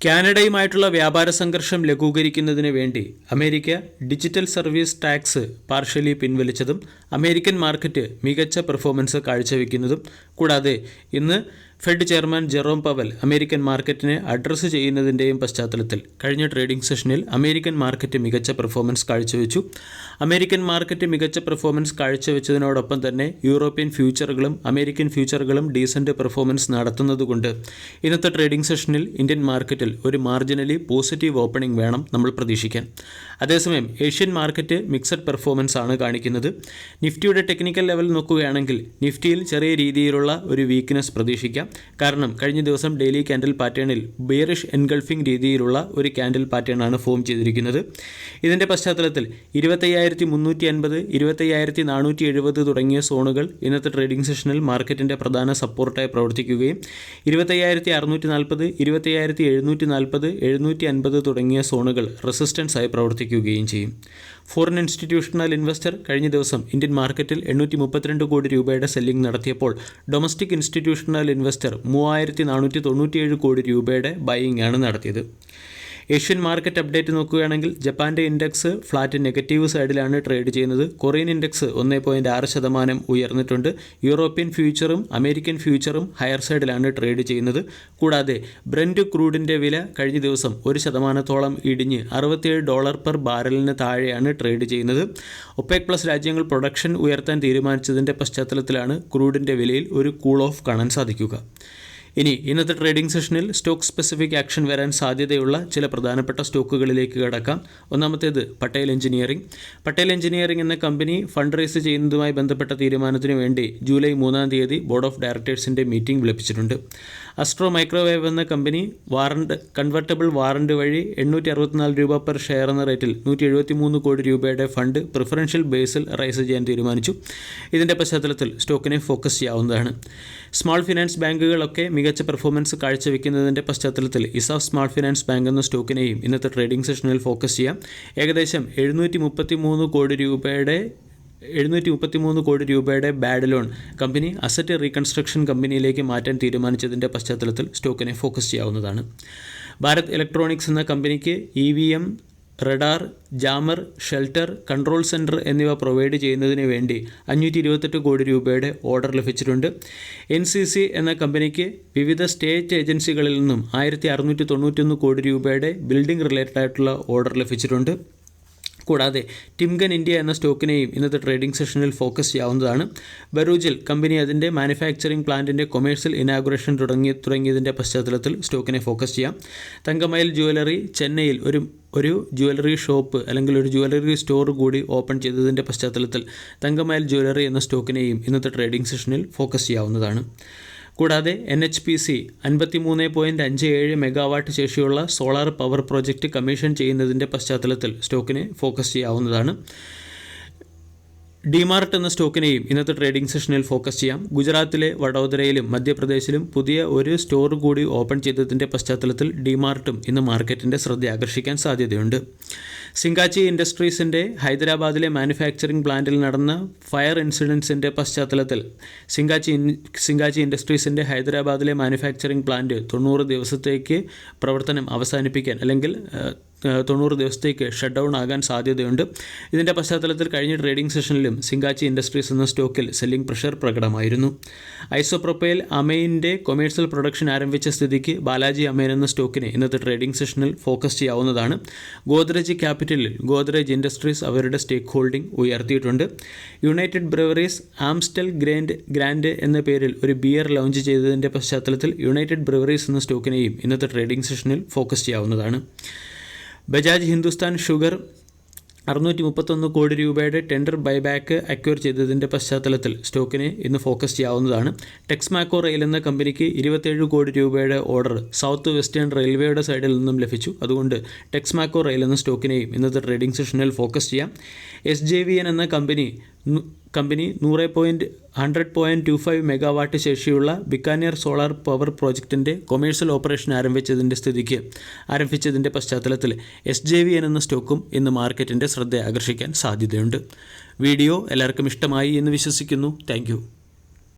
കാനഡയുമായിട്ടുള്ള വ്യാപാര സംഘർഷം ലഘൂകരിക്കുന്നതിന് വേണ്ടി America digital service tax partially പിൻവലിച്ചതും American market മികച്ച പെർഫോമൻസ് കാഴ്ചവെക്കുന്നതും കൂടാതെ ഇന്ന് Fed chairman Jerome Powell American മാർക്കറ്റിനെ അഡ്രസ്സ് ചെയ്യുന്നതിന്റെയും പശ്ചാത്തലത്തിൽ കഴിഞ്ഞ ട്രേഡിംഗ് സെഷനിൽ അമേരിക്കൻ മാർക്കറ്റ് മികച്ച പെർഫോമൻസ് കാഴ്ചവെച്ചു. അമേരിക്കൻ മാർക്കറ്റ് മികച്ച പെർഫോമൻസ് കാഴ്ചവെച്ചതിനോടൊപ്പം തന്നെ യൂറോപ്യൻ ഫ്യൂച്ചറുകളും അമേരിക്കൻ ഫ്യൂച്ചറുകളും ഡീസന്റ് പെർഫോമൻസ് നടത്തുന്നതുകൊണ്ട് ഇന്നത്തെ ട്രേഡിംഗ് സെഷനിൽ ഇന്ത്യൻ മാർക്കറ്റിൽ ഒരു മാർജിനലി പോസിറ്റീവ് ഓപ്പണിംഗ് വേണം നമ്മൾ പ്രതീക്ഷിക്കാൻ. അതേസമയം ഏഷ്യൻ മാർക്കറ്റ് മിക്സഡ് പെർഫോമൻസ് ആണ് കാണിക്കുന്നത്. നിഫ്റ്റിയുടെ ടെക്നിക്കൽ ലെവൽ നോക്കുകയാണെങ്കിൽ നിഫ്റ്റിയിൽ ചെറിയ രീതിയിലുള്ള ഒരു വീക്ക്നെസ് പ്രതീക്ഷിക്കാം. കാരണം കഴിഞ്ഞ ദിവസം ഡെയിലി ക്യാൻഡിൽ പാറ്റേണിൽ ബിയറിഷ് എൻഗൾഫിംഗ് രീതിയിലുള്ള ഒരു ക്യാൻഡിൽ പാറ്റേൺ ആണ് ഫോം ചെയ്തിരിക്കുന്നത്. ഇതിന്റെ പശ്ചാത്തലത്തിൽ ഇരുപത്തയ്യായിരത്തി മുന്നൂറ്റി അൻപത് ഇരുപത്തയ്യായിരത്തി നാനൂറ്റി എഴുപത് തുടങ്ങിയ സോണുകൾ ഇന്നത്തെ ട്രേഡിംഗ് സെഷനിൽ മാർക്കറ്റിന്റെ പ്രധാന സപ്പോർട്ടായി പ്രവർത്തിക്കുകയും ഇരുപത്തയ്യായിരത്തി അറുന്നൂറ്റി നാൽപ്പത് ഇരുപത്തയ്യായിരത്തി എഴുന്നൂറ്റി നാൽപ്പത് എഴുന്നൂറ്റി അൻപത് തുടങ്ങിയ സോണുകൾ റെസിസ്റ്റൻസായി പ്രവർത്തിക്കുകയും ചെയ്യും. ഫോറിൻ ഇൻസ്റ്റിറ്റ്യൂഷണൽ ഇൻവെസ്റ്റർ കഴിഞ്ഞ ദിവസം ഇന്ത്യൻ മാർക്കറ്റിൽ എണ്ണൂറ്റി മുപ്പത്തിരണ്ട് കോടി രൂപയുടെ സെല്ലിംഗ് നടത്തിയപ്പോൾ ഡൊമസ്റ്റിക് ഇൻസ്റ്റിറ്റ്യൂഷണൽ ഇൻവെസ്റ്റർ മൂവായിരത്തി നാനൂറ്റി തൊണ്ണൂറ്റിയേഴ് കോടി രൂപയുടെ ബൈയിങ് ആണ് നടത്തിയത്. ഏഷ്യൻ മാർക്കറ്റ് അപ്ഡേറ്റ് നോക്കുകയാണെങ്കിൽ ജപ്പാന്റെ ഇൻഡെക്സ് ഫ്ലാറ്റ് നെഗറ്റീവ് സൈഡിലാണ് ട്രേഡ് ചെയ്യുന്നത്. കൊറിയൻ ഇൻഡെക്സ് ഒന്ന് പോയിന്റ് ആറ് ശതമാനം ഉയർന്നിട്ടുണ്ട്. യൂറോപ്യൻ ഫ്യൂച്ചറും അമേരിക്കൻ ഫ്യൂച്ചറും ഹയർ സൈഡിലാണ് ട്രേഡ് ചെയ്യുന്നത്. കൂടാതെ ബ്രൻഡ് ക്രൂഡിന്റെ വില കഴിഞ്ഞ ദിവസം ഒരു ശതമാനത്തോളം ഇടിഞ്ഞ് അറുപത്തിയേഴ് ഡോളർ പെർ ബാരലിന് താഴെയാണ് ട്രേഡ് ചെയ്യുന്നത്. ഒപെക് പ്ലസ് രാജ്യങ്ങൾ പ്രൊഡക്ഷൻ ഉയർത്താൻ തീരുമാനിച്ചതിന്റെ പശ്ചാത്തലത്തിലാണ് ക്രൂഡിന്റെ വിലയിൽ ഒരു കൂൾ ഓഫ് കാണാൻ സാധിക്കുക. ഇനി ഇന്നത്തെ ട്രേഡിംഗ് സെഷനിൽ സ്റ്റോക്ക് സ്പെസിഫിക് ആക്ഷൻ വരാൻ സാധ്യതയുള്ള ചില പ്രധാനപ്പെട്ട സ്റ്റോക്കുകളിലേക്ക് കടക്കാം. ഒന്നാമത്തേത് പട്ടേൽ എഞ്ചിനീയറിംഗ് പട്ടേൽ എഞ്ചിനീയറിംഗ് എന്ന കമ്പനി ഫണ്ട് റേസ് ചെയ്യുന്നതുമായി ബന്ധപ്പെട്ട തീരുമാനത്തിന് വേണ്ടി ജൂലൈ മൂന്നാം തീയതി ബോർഡ് ഓഫ് ഡയറക്ടേഴ്സിന്റെ മീറ്റിംഗ് വിളിപ്പിച്ചിട്ടുണ്ട്. അസ്ട്രോ മൈക്രോവേവ് എന്ന കമ്പനി വാറണ്ട് കൺവെർട്ടബിൾ വാറണ്ട് വഴി എണ്ണൂറ്റി അറുപത്തിനാല് രൂപ പെർ ഷെയർ എന്ന റേറ്റിൽ നൂറ്റി എഴുപത്തി മൂന്ന് കോടി രൂപയുടെ ഫണ്ട് പ്രിഫറൻഷ്യൽ ബേസിൽ റൈസ് ചെയ്യാൻ തീരുമാനിച്ചു. ഇതിന്റെ പശ്ചാത്തലത്തിൽ സ്റ്റോക്കിനെ ഫോക്കസ് ചെയ്യാവുന്നതാണ്. സ്മോൾ ഫിനാൻസ് ബാങ്കുകളൊക്കെ മികച്ച പെർഫോമൻസ് കാഴ്ചവെക്കുന്നതിന്റെ പശ്ചാത്തലത്തിൽ ഇസാഫ് സ്മാർട്ട് ഫിനാൻസ് ബാങ്ക് എന്ന സ്റ്റോക്കിനെയും ഇന്നത്തെ ട്രേഡിംഗ് സെഷനിൽ ഫോക്കസ് ചെയ്യാം. ഏകദേശം എഴുന്നൂറ്റി കോടി രൂപയുടെ എഴുന്നൂറ്റി മുപ്പത്തി മൂന്ന് കോടി രൂപയുടെ bad loan company asset reconstruction കമ്പനിയിലേക്ക് മാറ്റാൻ തീരുമാനിച്ചതിന്റെ പശ്ചാത്തലത്തിൽ സ്റ്റോക്കിനെ ഫോക്കസ് ചെയ്യാവുന്നതാണ്. ഭാരത് ഇലക്ട്രോണിക്സ് എന്ന കമ്പനിക്ക് E V M radar jammer shelter control centre എന്നിവ പ്രൊവൈഡ് ചെയ്യുന്നതിന് വേണ്ടി അഞ്ഞൂറ്റി ഇരുപത്തെട്ട് കോടി രൂപയുടെ ഓർഡർ ലഭിച്ചിട്ടുണ്ട്. എൻ സി സി എന്ന കമ്പനിക്ക് വിവിധ സ്റ്റേറ്റ് ഏജൻസികളിൽ നിന്നും ആയിരത്തി അറുന്നൂറ്റി തൊണ്ണൂറ്റൊന്ന് കോടി രൂപയുടെ ബിൽഡിംഗ് റിലേറ്റഡ് ആയിട്ടുള്ള ഓർഡർ ലഭിച്ചിട്ടുണ്ട്. കൂടാതെ ടിംഗൻ ഇന്ത്യ എന്ന സ്റ്റോക്കിനെയും ഇന്നത്തെ ട്രേഡിംഗ് സെഷനിൽ ഫോക്കസ് ചെയ്യാവുന്നതാണ്. ബറൂജിൽ കമ്പനി അതിന്റെ മാനുഫാക്ചറിംഗ് പ്ലാന്റിന്റെ കൊമേഴ്സ്യൽ ഇനാഗുറേഷൻ തുടങ്ങി തുടങ്ങിയതിന്റെ പശ്ചാത്തലത്തിൽ സ്റ്റോക്കിനെ ഫോക്കസ് ചെയ്യാം. തങ്കമയിൽ ജുവലറി ചെന്നൈയിൽ ഒരു ഒരു ജുവലറി ഷോപ്പ് അല്ലെങ്കിൽ ഒരു ജുവലറി സ്റ്റോർ കൂടി ഓപ്പൺ ചെയ്തതിന്റെ പശ്ചാത്തലത്തിൽ തങ്കമയൽ ജുവലറി എന്ന സ്റ്റോക്കിനെയും ഇന്നത്തെ ട്രേഡിംഗ് സെഷനിൽ ഫോക്കസ് ചെയ്യാവുന്നതാണ്. കൂടാതെ എൻ എച്ച് പി സി അൻപത്തി മൂന്ന് പോയിന്റ് അഞ്ച് ഏഴ് മെഗാവാട്ട് ശേഷിയുള്ള സോളാർ പവർ പ്രോജക്റ്റ് കമ്മീഷൻ ചെയ്യുന്നതിന്റെ പശ്ചാത്തലത്തിൽ സ്റ്റോക്കിനെ ഫോക്കസ് ചെയ്യാവുന്നതാണ്. ഡിമാർട്ട് എന്ന സ്റ്റോക്കിനെയും ഇന്നത്തെ ട്രേഡിംഗ് സെഷനിൽ ഫോക്കസ് ചെയ്യാം. ഗുജറാത്തിലെ വഡോദരയിലും മധ്യപ്രദേശിലും പുതിയ ഒരു സ്റ്റോർ കൂടി ഓപ്പൺ ചെയ്തതിന്റെ പശ്ചാത്തലത്തിൽ ഡിമാർട്ടും ഇന്ന് മാർക്കറ്റിന്റെ ശ്രദ്ധ ആകർഷിക്കാൻ സാധ്യതയുണ്ട്. സിംഗാച്ചി ഇൻഡസ്ട്രീസിന്റെ ഹൈദരാബാദിലെ മാനുഫാക്ചറിംഗ് പ്ലാന്റിൽ നടന്ന ഫയർ ഇൻസിഡൻസിന്റെ പശ്ചാത്തലത്തിൽ സിംഗാച്ചി സിംഗാച്ചി ഇൻഡസ്ട്രീസിന്റെ ഹൈദരാബാദിലെ മാനുഫാക്ചറിംഗ് പ്ലാന്റ് തൊണ്ണൂറ് ദിവസത്തേക്ക് പ്രവർത്തനം അവസാനിപ്പിക്കാൻ അല്ലെങ്കിൽ തൊണ്ണൂറ് ദിവസത്തേക്ക് ഷട്ട് ഡൗൺ ആകാൻ സാധ്യതയുണ്ട്. ഇതിന്റെ പശ്ചാത്തലത്തിൽ കഴിഞ്ഞ ട്രേഡിംഗ് സെഷനിലും സിംഗാച്ചി ഇൻഡസ്ട്രീസ് എന്ന സ്റ്റോക്കിൽ സെല്ലിംഗ് പ്രഷർ പ്രകടമായിരുന്നു. ഐസോപ്രൊപ്പയിൽ അമൈന്റെ കൊമേഴ്സ്യൽ പ്രൊഡക്ഷൻ ആരംഭിച്ച സ്ഥിതിക്ക് ബാലാജി അമൈൻ എന്ന സ്റ്റോക്കിനെ ഇന്നത്തെ ട്രേഡിംഗ് സെഷനിൽ ഫോക്കസ് ചെയ്യാവുന്നതാണ്. ഗോദ്രേജ് ക്യാപിറ്റലിൽ ഗോദ്രേജ് ഇൻഡസ്ട്രീസ് അവരുടെ സ്റ്റേക്ക് ഹോൾഡിംഗ് ഉയർത്തിയിട്ടുണ്ട്. United Breweries Amstel grand grand എന്ന പേരിൽ ഒരു ബിയർ ലോഞ്ച് ചെയ്തതിന്റെ പശ്ചാത്തലത്തിൽ യുണൈറ്റഡ് ബ്രവറീസ് എന്ന സ്റ്റോക്കിനെയും ഇന്നത്തെ ട്രേഡിംഗ് സെഷനിൽ ഫോക്കസ് ചെയ്യാവുന്നതാണ്. ബജാജ് ഹിന്ദുസ്ഥാൻ ഷുഗർ അറുന്നൂറ്റി മുപ്പത്തൊന്ന് കോടി രൂപയുടെ ടെൻഡർ ബൈബാക്ക് അക്വയർ ചെയ്തതിന്റെ പശ്ചാത്തലത്തിൽ സ്റ്റോക്കിനെ ഇന്ന് ഫോക്കസ് ചെയ്യാവുന്നതാണ്. ടെക്സ്മാക്കോ റെയിൽ എന്ന കമ്പനിക്ക് ഇരുപത്തേഴ് കോടി രൂപയുടെ ഓർഡർ സൗത്ത് വെസ്റ്റേൺ റെയിൽവേയുടെ സൈഡിൽ നിന്നും ലഭിച്ചു. അതുകൊണ്ട് ടെക്സ്മാക്കോ റെയിൽ എന്ന സ്റ്റോക്കിനെയും ഇന്നത്തെ ട്രേഡിംഗ് സെഷനിൽ ഫോക്കസ് ചെയ്യാം. എസ് എന്ന കമ്പനി കമ്പനി നൂറ് point hundred point two five megawatt ശേഷിയുള്ള ബിക്കാനിയർ സോളാർ പവർ പ്രോജക്റ്റിന്റെ കൊമേഴ്സ്യൽ ഓപ്പറേഷൻ ആരംഭിച്ചതിന്റെ സ്ഥിതിക്ക് ആരംഭിച്ചതിന്റെ പശ്ചാത്തലത്തിൽ എസ് ജെ വി എൻ എന്ന സ്റ്റോക്കും ഇന്ന് മാർക്കറ്റിന്റെ ശ്രദ്ധ ആകർഷിക്കാൻ സാധ്യതയുണ്ട്. വീഡിയോ എല്ലാവർക്കും ഇഷ്ടമായി എന്ന് വിശ്വസിക്കുന്നു. താങ്ക്